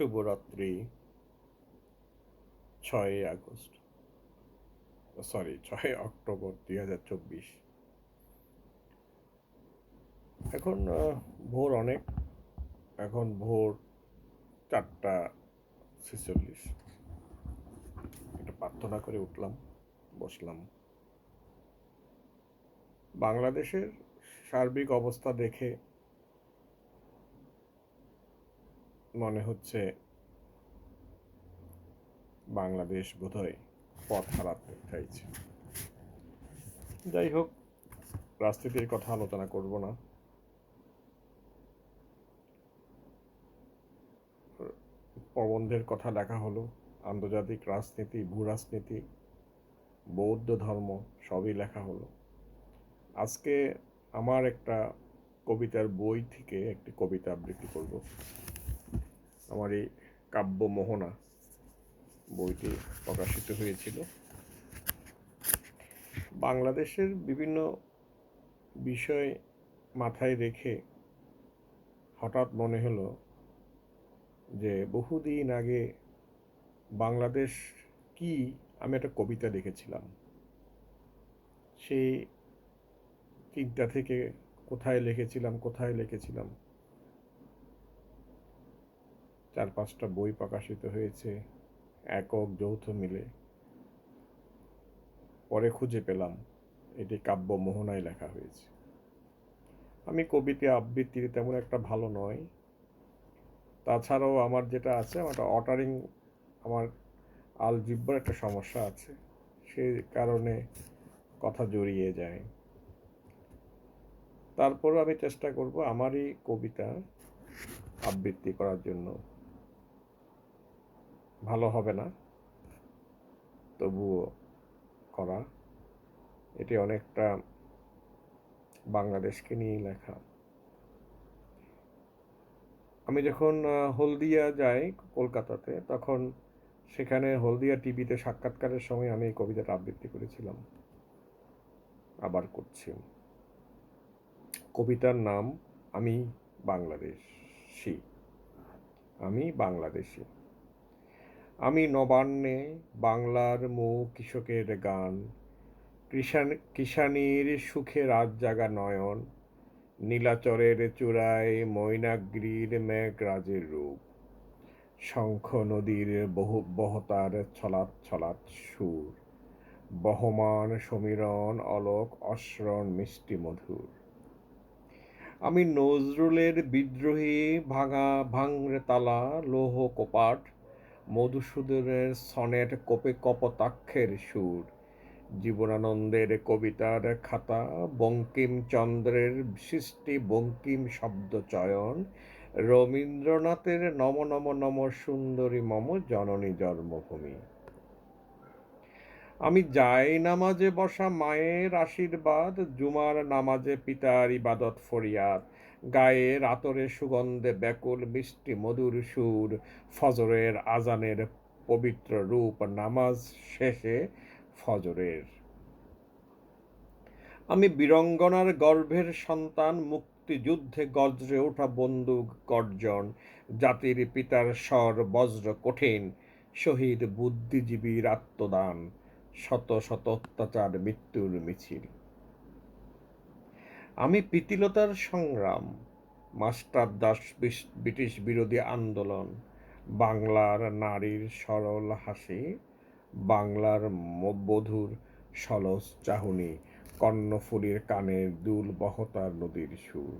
শুভরাত্রি, ছয়ই August sorry ছয় অক্টোবর দুই হাজার চব্বিশ। এখন ভোর অনেক, এখন ভোর চারটা ছেচল্লিশ। একটা প্রার্থনা করে উঠলাম, বসলাম। বাংলাদেশের সার্বিক অবস্থা দেখে মনে হচ্ছে বাংলাদেশ বোধহয় পথ হারাতে চাইছে। যাই হোক রাজনীতির কথা আলোচনা করব না। প্রবন্ধের কথা লেখা হলো, আন্তর্জাতিক রাজনীতি ভূ রাজনীতি বৌদ্ধ ধর্ম, সবই লেখা হলো। আজকে আমার একটা কবিতার বই থেকে একটি কবিতা আবৃত্তি করব। আমার এই কাব্য মোহনা বইটি প্রকাশিত হয়েছিল। বাংলাদেশের বিভিন্ন বিষয় মাথায় রেখে হঠাৎ মনে হলো যে বহুদিন আগে বাংলাদেশ কি আমি একটা কবিতা লিখেছিলাম। সেই চিন্তা থেকে কোথায় লিখেছিলাম কোথায় লিখেছিলাম চার পাঁচটা বই প্রকাশিত হয়েছে, একক যৌথ মিলে। পরে খুঁজে পেলাম এটি কাব্য মোহনায় লেখা হয়েছে। আমি কবিতা আবৃত্তির তেমন একটা ভালো নয় তাছাড়াও আমার যেটা আছে, আমার অটারিং, আমার আল জিব্বার একটা সমস্যা আছে। সেই কারণে কথা জড়িয়ে যায়। তারপরও আমি চেষ্টা করব আমারই কবিতা আবৃত্তি করার জন্য। ভালো হবে না। তবুও করা। এটি অনেকটা বাংলাদেশকে নিয়ে লেখা। আমি যখন হলদিয়া যাই কলকাতাতে, তখন সেখানে হলদিয়া টিভিতে সাক্ষাৎকারের সময় আমি এই কবিতাটা আবৃত্তি করেছিলাম। আবার করছি। কবিতার নাম, আমি বাংলাদেশি। আমি বাংলাদেশি। আমি নবান্নে বাংলার মৌ কৃষকের গান, কৃষাণ কিষানির সুখে রাত জাগা নয়ন, নীলাচরের চূড়ায় মৈনাগ্রীর মেঘরাজের রূপ, শঙ্খ নদীর বহু, বহতার ছলাৎ ছলাৎ সুর, বহমান সমীরণ অলোক অশ্রণ মিষ্টি মধুর। আমি নজরুলের বিদ্রোহী ভাঙা ভাঙরে তালা, লৌহ কপাট মধুসূদনের সনেট কোপে কপতাক্ষের সুর। জীবনানন্দের কবিতার খাতা বঙ্কিমচন্দ্রের সৃষ্টি বঙ্কিম শব্দ চয়ন, রবীন্দ্রনাথের নম নম নম সুন্দরী মম জননী জন্মভূমি। আমি যাই নামাজে বসা মায়ের আশীর্বাদ, জুমার নামাজে পিতার ইবাদত ফরিয়াদ। গায়ের আতরে সুগন্ধে ব্যাকুল, মিষ্টি, মধুর সুর, ফজরের আজানের পবিত্র রূপ, নামাজ শেষে ফজরের। আমি বীরঙ্গনার গর্ভের সন্তান, মুক্তিযুদ্ধে গজ্রে ওঠা বন্দুক গর্জন, জাতির পিতার স্বর বজ্র কঠিন, শহীদ বুদ্ধিজীবীর আত্মদান, শত শত অত্যাচার, মৃত্যুর মিছিল। আমি প্রীতিলতার সংগ্রাম, মাস্টার দাস ব্রিটিশ বিরোধী আন্দোলন, বাংলার নারীর সরল হাসি, বাংলার বধুর সলস চাহনি, কর্ণফুলীর কানের দুল বহতার নদীর সুর।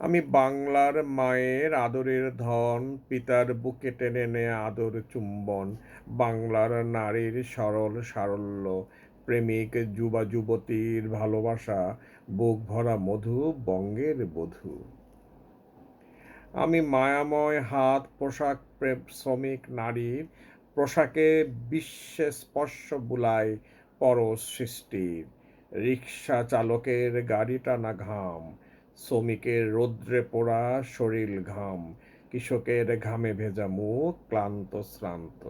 আমি বাংলার মায়ের আদরের ধন, পিতার বুকে টেনে নেয়া আদর চুম্বন, বাংলার নারীর সরল সারল্য প্রেমিক, যুবা যুবতীর ভালোবাসা, বুক ভরা মধু, বঙ্গের বধূ। আমি মায়াময় হাত, পোশাক প্রেম, শ্রমিক নারীর পোশাকে বিশ্বে স্পর্শ বুলায় পরশ সৃষ্টির রিক্সা চালকের গাড়ি টানা ঘাম, শ্রমিকের রৌদ্রে পোড়া শরীর ঘাম, কৃষকের ঘামে ভেজা মুখ, ক্লান্ত শ্রান্ত।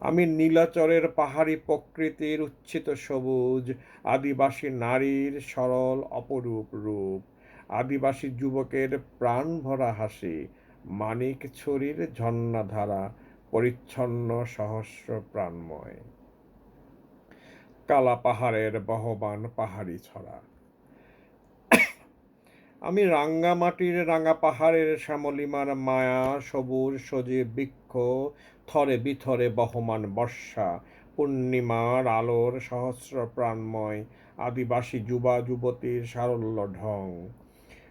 আমি নীলাচরের পাহাড়ি প্রকৃতির উচ্ছিত সবুজ, আদিবাসী নারীর সরল অপরূপ রূপ। আদিবাসী যুবকের প্রাণ ভরা হাসি, মানিক ছড়ির ঝর্ণাধারা, পরিচ্ছন্ন সহস্র প্রাণময়। কালা পাহাড়ের বহবান পাহাড়ি ছড়া। আমি রাঙ্গামাটির রাঙা পাহাড়ের শ্যামলিমার মায়া সবুজ সজীব বৃক্ষ থরে বিথরে বহমান বর্ষা, পূর্ণিমার আলোর সহস্র প্রাণময় আদিবাসী যুবা যুবতীর সারল্য ঢং।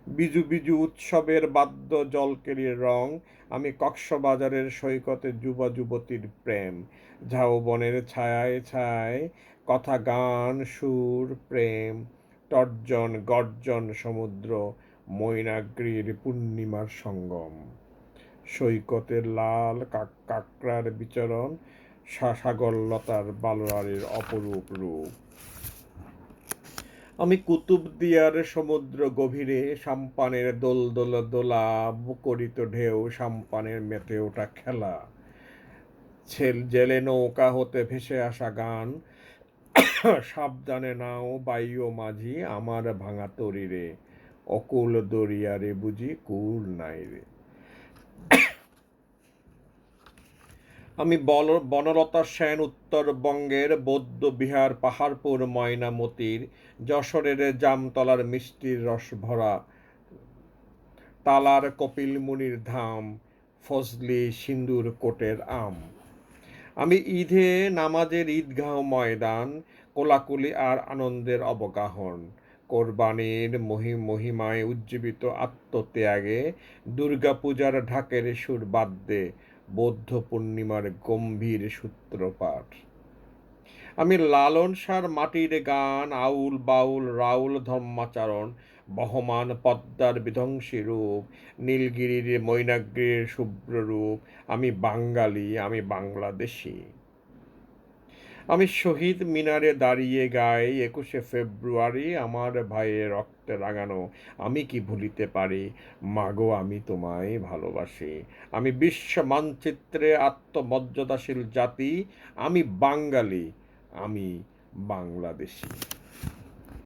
বিজু বিজু উৎসবের বাদ্য জলকেলির রং, আমি কক্সবাজারের সৈকতে যুবা যুবতীর প্রেম। ঝাউবনের ছায়ায় ছায় কথা, গান, সুর, প্রেম। তর্জন গর্জন সমুদ্র, মৈনাগ্রীর পূর্ণিমার সঙ্গম। সৈকতের লাল কাক- কাঁকড়ার বিচরণ সাগরলতার বালোয়ারের অপরূপ রূপ। আমি কুতুবদিয়ার সমুদ্র গভীরে সাম্পানের দোল দোল দোলা করিত ঢেউ সাম্পানের মেতে ওঠা খেলা। ছেল জেলে নৌকা হতে ভেসে আসা গান। সাবধানে নাও বাইও মাঝি আমার ভাঙা তরিরে। অকুল দরিয়ারে বুঝি কুল নাই রে। আমি বল বনলতা সেন উত্তরবঙ্গের বৌদ্ধ বিহার পাহাড়পুর, ময়নামতির, যশোরের জামতলার মিষ্টির রস ভরা, তালার কপিল মুনির ধাম, ফজলি সিন্দুর কোটের আম। আমি ঈদে নামাজের ঈদগাহ ময়দান, কোলাকুলি আর আনন্দের অবগাহন। কোরবানির মহি, মহিমায় উজ্জীবিত আত্মত্যাগে দুর্গাপূজার ঢাকের সুর বাদ্যে বৌদ্ধ পূর্ণিমার গম্ভীর সূত্রপাঠ আমি লালন সার মাটির গান, আউল বাউল, রাউল ধর্মাচরণ, বহমান পদ্মার বিধ্বংসী রূপ, নীলগিরির মৈনাগ্রীর শুভ্র রূপ, আমি বাঙালি, আমি বাংলাদেশি। আমি শহীদ মিনারে দাঁড়িয়ে গাই একুশে ফেব্রুয়ারি আমার ভাইয়ের রক্তে রাঙানো আমি কি ভুলিতে পারি? মাগো, আমি তোমায় ভালোবাসি। আমি বিশ্ব মানচিত্রে আত্মমর্যাদাশীল জাতি। আমি বাঙালি। আমি বাংলাদেশি।